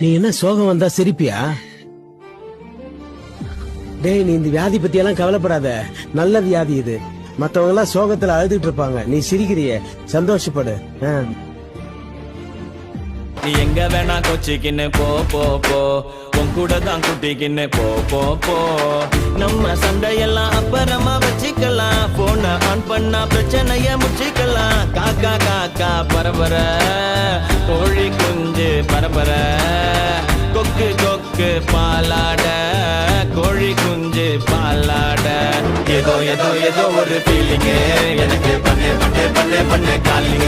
நீ என்ன சோகம் வந்தா சிரிப்பியா? டேய் நீ இந்த வியாதி பத்தி எல்லாம் கவலைப்படாத. நல்ல வியாதி இது. மத்தவங்க எல்லாம் சோகத்துல அழுதுட்டு இருப்பாங்க. நீ சிரிக்கிறியே. சந்தோஷப்படு. நீ எங்க வேணா கொச்சிக்கின்னு போ போ போ. உன் கூட தான் குட்டிக்கின்னு போ போ போ. நம்ம சண்டையெல்லாம் அப்புறமா வச்சுக்கலாம். போன ஆன் பண்ணா பிரச்சனைய முச்சிக்கலாம் காக்கா காக்கா பரபர கொக்கு பாலாட கோழி குஞ்சு பாலாட. ஏதோ ஏதோ ஏதோ ஒரு ஃபீலிங்கு எனக்கு பண்ணு பண்ணு பண்ணு பண்ணு காலிங்க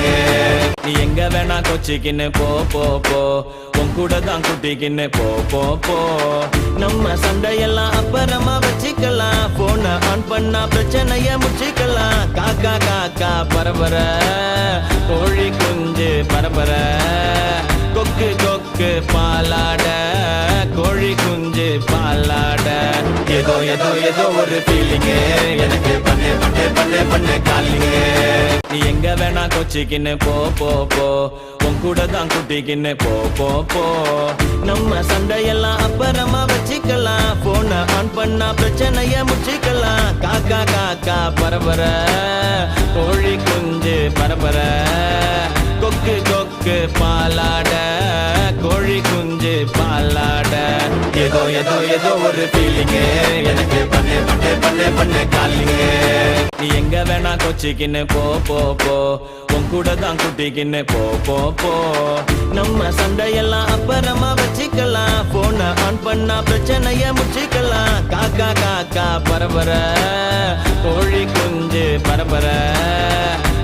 நீ எங்க வேணா கொச்சிக்கின்னு போ போ போ. உன் கூட தான் குட்டிக்கின்னு போ போ போ. நம்ம சண்டையெல்லாம் அப்புறமா வச்சுக்கலாம். போன ஆன் பண்ணா பிரச்சனைய முச்சிக்கலாம் காக்கா காக்கா பரபர. கோழி குஞ்சு பரபர. கொக்கு கொக்கு பாலா. ஏதோ ஏதோ ஏதோ ஒரு ஃபீலிங்கு எனக்கு பண்ணு பண்ணு பண்ணு பண்ணு காலிங்க. நீ எங்க வேணா கொச்சிக்கின்னு போ போ போ. உன் கூட தான் குட்டிக்கின்னு போ போ போ. நம்ம சண்டையெல்லாம் அப்புறமா வச்சுக்கலாம். போன ஆன் பண்ணா பிரச்சனைய முச்சிக்கலாம் காக்கா காக்கா பரபர கோழி குஞ்சு பரபர கொக்கு கொக்கு பாலாட. கோழி குஞ்சு பாலாட. ஏதோ ஏதோ ஏதோ ஒரு ஃபீலிங் எனக்கு பண்ணு பண்ணு பண்ணு பண்ணு காலிங்க நீ எங்க வேணா கொச்சிக்கின்னு போ போ போ. உன் கூட தான் குட்டிக்கின்னு போ போ போ. நம்ம சண்டையெல்லாம் அப்புறமா வச்சுக்கலாம். போன ஆன் பண்ணா பிரச்சனைய முச்சிக்கலாம் காக்கா காக்கா பரபர. கோழி குஞ்சு பரபர.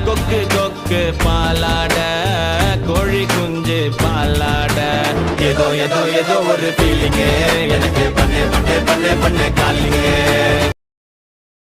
கொக்கு கொக்கு பாலாட. கோழி குஞ்சு பாலாட. ஏதோ ஏதோ ஏதோ ஒரு ஃபீலிங்கு எனக்கு பண்ணு பண்ணு பண்ணு பண்ணு காலிங்க.